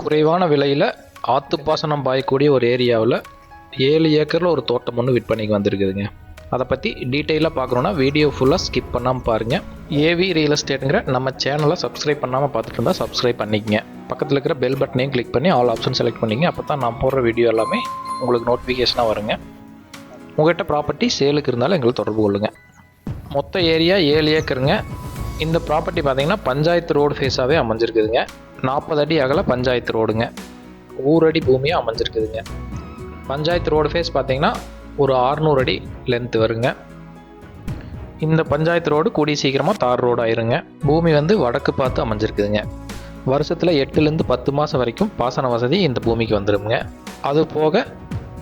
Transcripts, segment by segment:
குறைவான விலையில் ஆத்துப்பாசனம் பாயக்கூடிய ஒரு ஏரியாவில் ஏழு ஏக்கரில் ஒரு தோட்டம் ஒன்று விற்பனைக்கு வந்திருக்குதுங்க. அதை பற்றி டீட்டெயிலாக பார்க்குறோன்னா வீடியோ ஃபுல்லாக ஸ்கிப் பண்ணாமல் பாருங்கள் ஏவி ரியல் எஸ்டேட்டுங்கிற நம்ம சேனலை சப்ஸ்கிரைப் பண்ணாமல் பார்த்துட்டு இருந்தால் சப்ஸ்கிரைப் பண்ணிக்கங்க. பக்கத்தில் இருக்கிற பெல் பட்டனையும் கிளிக் பண்ணி ஆல் ஆப்ஷன் செலக்ட் பண்ணிங்க அப்போ தான் நான் போடுற வீடியோ எல்லாமே உங்களுக்கு நோட்டிஃபிகேஷனாக வருங்க. உங்கள்கிட்ட ப்ராப்பர்ட்டி சேலுக்கு இருந்தாலும் எங்களை தொடர்பு கொள்ளுங்கள் மொத்த ஏரியா ஏழு ஏக்கருங்க. இந்த ப்ராப்பர்ட்டி பார்த்தீங்கன்னா பஞ்சாயத்து ரோடு ஃபேஸாகவே அமைஞ்சிருக்குதுங்க. நாற்பது அடி அகல பஞ்சாயத்து ரோடுங்க. ஊரடி பூமியாக அமைஞ்சிருக்குதுங்க. பஞ்சாயத்து ரோடு ஃபேஸ் பார்த்தீங்கன்னா ஒரு 600 அடி லென்த் வருங்க. இந்த பஞ்சாயத்து ரோடு கூடிய சீக்கிரமாக தார் ரோடு ஆயிருங்க. பூமி வந்து வடக்கு பார்த்து அமைஞ்சிருக்குதுங்க. வருஷத்தில் எட்டுலேருந்து பத்து மாதம் வரைக்கும் பாசன வசதி இந்த பூமிக்கு வந்துடுங்க அது போக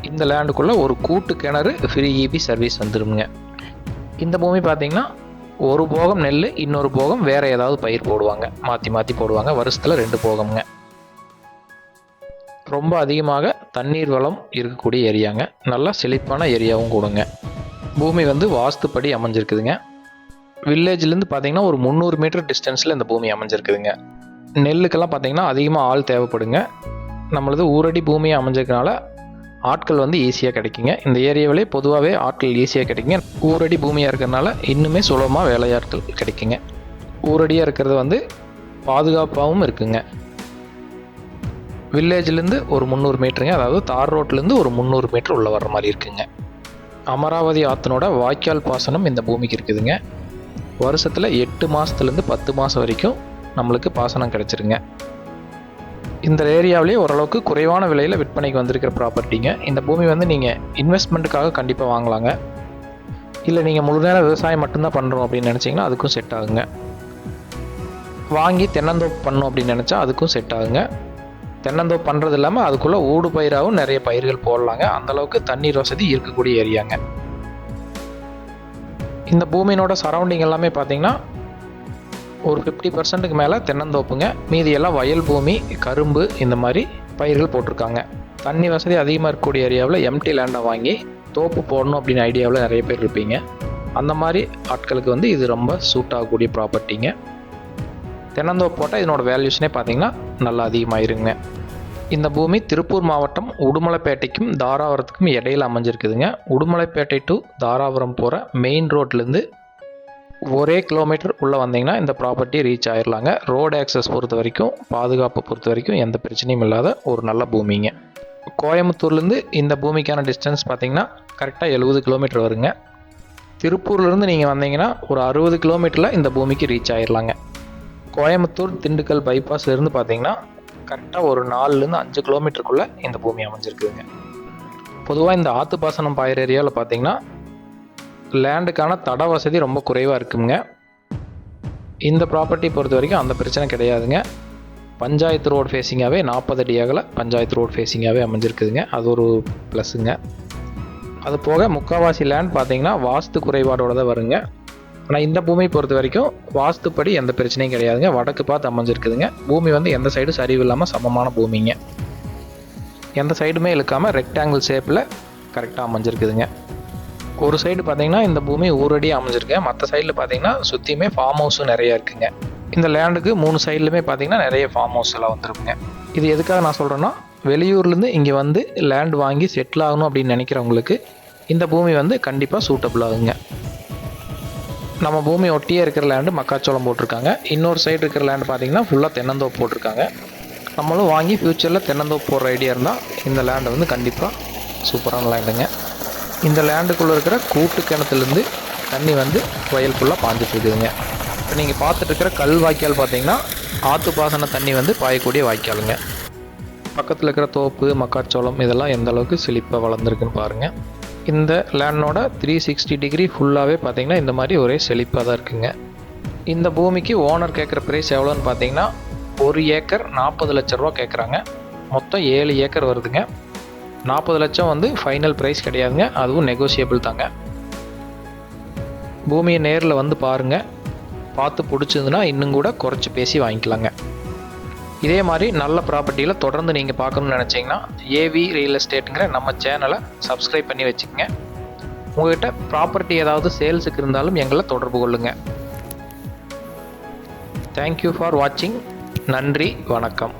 இந்த லேண்டுக்குள்ளே ஒரு கூட்டு கிணறு ஃப்ரீ இபி சர்வீஸ் வந்துடுங்க இந்த பூமி பார்த்தீங்கன்னா ஒரு போகம் நெல் இன்னொரு போகம் வேற ஏதாவது பயிர் போடுவாங்க. மாற்றி மாற்றி போடுவாங்க. வருஷத்தில் ரெண்டு போகம்ங்க. ரொம்ப அதிகமாக தண்ணீர் வளம் இருக்கக்கூடிய ஏரியாங்க. நல்லா செழிப்பான ஏரியாவும் கூடுங்க. பூமி வந்து வாஸ்துப்படி அமைஞ்சிருக்குதுங்க. வில்லேஜ்லேருந்து பார்த்தீங்கன்னா ஒரு முந்நூறு மீட்டர் டிஸ்டன்ஸில் இந்த பூமி அமைஞ்சிருக்குதுங்க. நெல்லுக்கெல்லாம் பார்த்தீங்கன்னா அதிகமாக ஆள் தேவைப்படுங்க. நம்மளது ஊரடி பூமியை அமைஞ்சிருக்கனால ஆட்கள் வந்து ஈஸியாக கிடைக்குங்க. இந்த ஏரியாவிலே பொதுவாகவே ஆட்கள் ஈஸியாக கிடைக்குங்க. ஊரடி பூமியாக இருக்கிறதுனால இன்னுமே சுலபமாக வேலையாட்கள் கிடைக்குங்க. ஊரடியாக இருக்கிறது வந்து பாதுகாப்பாகவும் இருக்குங்க. வில்லேஜ்லேருந்து ஒரு முந்நூறு மீட்டருங்க. அதாவது தார் ரோட்லேருந்து ஒரு முந்நூறு மீட்டர் உள்ளே வர்ற மாதிரி இருக்குங்க. அமராவதி ஆற்றினோட வாய்க்கால் பாசனம் இந்த பூமிக்கு இருக்குதுங்க. வருஷத்தில் எட்டு மாதத்துலேருந்து பத்து மாதம் வரைக்கும் நம்மளுக்கு பாசனம் கிடச்சிருங்க. இந்த ஏரியாவிலேயே ஓரளவுக்கு குறைவான விலையில் விற்பனைக்கு வந்திருக்கிற ப்ராப்பர்ட்டிங்க இந்த பூமி வந்து நீங்கள் இன்வெஸ்ட்மெண்ட்டுக்காக கண்டிப்பாக வாங்கலாங்க. இல்லை நீங்கள் முழு நேரம் விவசாயம் மட்டும்தான் பண்ணுறோம் அப்படின்னு நினச்சிங்கன்னா அதுக்கும் செட் ஆகுங்க. வாங்கி தென்னந்தோப்பு பண்ணோம் அப்படின்னு நினச்சா அதுக்கும் செட் ஆகுங்க. தென்னந்தோப்பு பண்ணுறது இல்லாமல் அதுக்குள்ளே ஊடு பயிராகவும் நிறைய பயிர்கள் போடலாங்க. அந்தளவுக்கு தண்ணீர் வசதி இருக்கக்கூடிய ஏரியாங்க. இந்த பூமியினோட சரௌண்டிங் எல்லாமே பார்த்தீங்கன்னா ஒரு ஃபிஃப்டி பர்சன்ட்டுக்கு மேலே தென்னந்தோப்புங்க. மீதி எல்லாம் வயல் பூமி கரும்பு இந்த மாதிரி பயிர்கள் போட்டிருக்காங்க. தண்ணி வசதி அதிகமாக இருக்கக்கூடிய ஏரியாவில் எம்டி லேண்டை வாங்கி தோப்பு போடணும் அப்படின்னு ஐடியாவில் நிறைய பேர் இருப்பீங்க. அந்த மாதிரி ஆட்களுக்கு வந்து இது ரொம்ப சூட் ஆகக்கூடிய ப்ராப்பர்ட்டிங்க தென்னந்தோப்பு போட்டால் இதனோட வேல்யூஷனே பார்த்தீங்கன்னா நல்லா அதிகமாயிருங்க. இந்த பூமி திருப்பூர் மாவட்டம் உடுமலைப்பேட்டைக்கும் தாராபுரத்துக்கும் இடையில அமைஞ்சிருக்குதுங்க. உடுமலைப்பேட்டை டு தாராபுரம் போகிற மெயின் ரோட்லேருந்து ஒரே கிலோமீட்டர் உள்ளே வந்தீங்கன்னா இந்த ப்ராப்பர்ட்டி ரீச் ஆயிடலாங்க ரோடு ஆக்சஸ் பொறுத்த வரைக்கும் பாதுகாப்பை பொறுத்த வரைக்கும் எந்த பிரச்சனையும் இல்லாத ஒரு நல்ல பூமிங்க. கோயம்புத்தூர்லேருந்து இந்த பூமிக்கான டிஸ்டன்ஸ் பார்த்தீங்கன்னா கரெக்டாக எழுபது கிலோமீட்டர் வருங்க. திருப்பூர்லேருந்து நீங்கள் வந்தீங்கன்னா ஒரு அறுபது கிலோமீட்டரில் இந்த பூமிக்கு ரீச் ஆயிடலாங்க கோயம்புத்தூர் திண்டுக்கல் பைபாஸ்லேருந்து பார்த்தீங்கன்னா கரெக்டாக ஒரு நாலுலேருந்து அஞ்சு கிலோமீட்டருக்குள்ளே இந்த பூமி அமைஞ்சிருக்குதுங்க. பொதுவாக இந்த ஆத்து பாசனம் பாயிற ஏரியாவில் பார்த்தீங்கன்னா லேண்டுக்கான தட வசதி ரொம்ப குறைவாக இருக்குங்க. இந்த ப்ராப்பர்ட்டி பொறுத்த வரைக்கும் அந்த பிரச்சனை கிடையாதுங்க. பஞ்சாயத்து ரோடு ஃபேஸிங்காகவே நாற்பது அடி அகல பஞ்சாயத்து ரோடு ஃபேஸிங்காகவே அமைஞ்சிருக்குதுங்க. அது ஒரு ப்ளஸ்ஸுங்க அது போக முக்கால்வாசி லேண்ட் பார்த்தீங்கன்னா வாஸ்து குறைபாடோட தான் வருங்க. ஆனால் இந்த பூமி பொறுத்த வரைக்கும் வாஸ்துப்படி எந்த பிரச்சனையும் கிடையாதுங்க. வடக்கு பார்த்து அமைஞ்சிருக்குதுங்க. பூமி வந்து எந்த சைடும் சரிவு இல்லாமல் சமமான பூமிங்க. எந்த சைடுமே இழுக்காமல் ரெக்டாங்கிள் ஷேப்பில் கரெக்டாக அமைஞ்சிருக்குதுங்க. ஒரு சைடு பார்த்தீங்கன்னா இந்த பூமி ஊரடி அமைஞ்சிருக்கு. மற்ற சைடில் பார்த்தீங்கன்னா சுற்றியுமே ஃபார்ம் ஹவுஸும் நிறையா இருக்குங்க. இந்த லேண்டுக்கு மூணு சைட்லையுமே பார்த்தீங்கன்னா நிறைய ஃபார்ம் ஹவுஸ் எல்லாம் வந்துருக்குங்க. இது எதுக்காக நான் சொல்கிறேன்னா வெளியூர்லேருந்து இங்கே வந்து லேண்ட் வாங்கி செட்டில் ஆகணும் அப்படின்னு நினைக்கிறவங்களுக்கு இந்த பூமி வந்து கண்டிப்பாக சூட்டபிள் ஆகுங்க. நம்ம பூமி ஒட்டியே இருக்கிற லேண்டு மக்காச்சோளம் போட்டிருக்காங்க. இன்னொரு சைடு இருக்கிற லேண்டு பார்த்தீங்கன்னா ஃபுல்லாக தென்னந்தோப்பு போட்டிருக்காங்க. நம்மளும் வாங்கி ஃப்யூச்சரில் தென்னந்தோப்பு போடுற ஐடியா இருந்தால் இந்த லேண்டை வந்து கண்டிப்பாக சூப்பரான லேண்டுங்க இந்த லேண்டுக்குள்ளே இருக்கிற கூட்டு கிணத்துலேருந்து தண்ணி வந்து வயல் ஃபுல்லாக பாஞ்சிட்டு இருக்குதுங்க. இப்போ நீங்கள் பார்த்துட்டு இருக்கிற கல் வாய்க்கால் பார்த்தீங்கன்னா ஆற்று பாசன தண்ணி வந்து பாயக்கூடிய வாய்க்காலுங்க. பக்கத்தில் இருக்கிற தோப்பு மக்காச்சோளம் இதெல்லாம் எந்த அளவுக்கு செழிப்பாக வளர்ந்துருக்குன்னு பாருங்கள் இந்த லேண்டோட த்ரீ சிக்ஸ்டி டிகிரி ஃபுல்லாகவே பார்த்தீங்கன்னா இந்த மாதிரி ஒரே செழிப்பாக தான் இருக்குங்க. இந்த பூமிக்கு ஓனர் கேட்குற ப்ரைஸ் எவ்வளோன்னு பார்த்தீங்கன்னா ஒரு ஏக்கர் நாற்பது லட்ச ரூபா கேட்குறாங்க. மொத்தம் ஏழு ஏக்கர் வருதுங்க. நாற்பது லட்சம் வந்து ஃபைனல் ப்ரைஸ் கிடையாதுங்க. அதுவும் நெகோசியபிள் தாங்க. பூமியை நேரில் வந்து பாருங்கள் பார்த்து பிடிச்சதுன்னா இன்னும் கூட குறைச்சி பேசி வாங்கிக்கலாங்க. இதே மாதிரி நல்ல ப்ராப்பர்ட்டியில் தொடர்ந்து நீங்கள் பார்க்கணும்னு நினச்சிங்கன்னா ஏவி ரியல் எஸ்டேட்டுங்கிற நம்ம சேனலை சப்ஸ்கிரைப் பண்ணி வச்சுக்கோங்க. உங்கள்கிட்ட ப்ராப்பர்ட்டி ஏதாவது சேல்ஸுக்கு இருந்தாலும் எங்களை தொடர்பு கொள்ளுங்கள் தேங்க்யூ ஃபார் வாட்சிங் நன்றி வணக்கம்.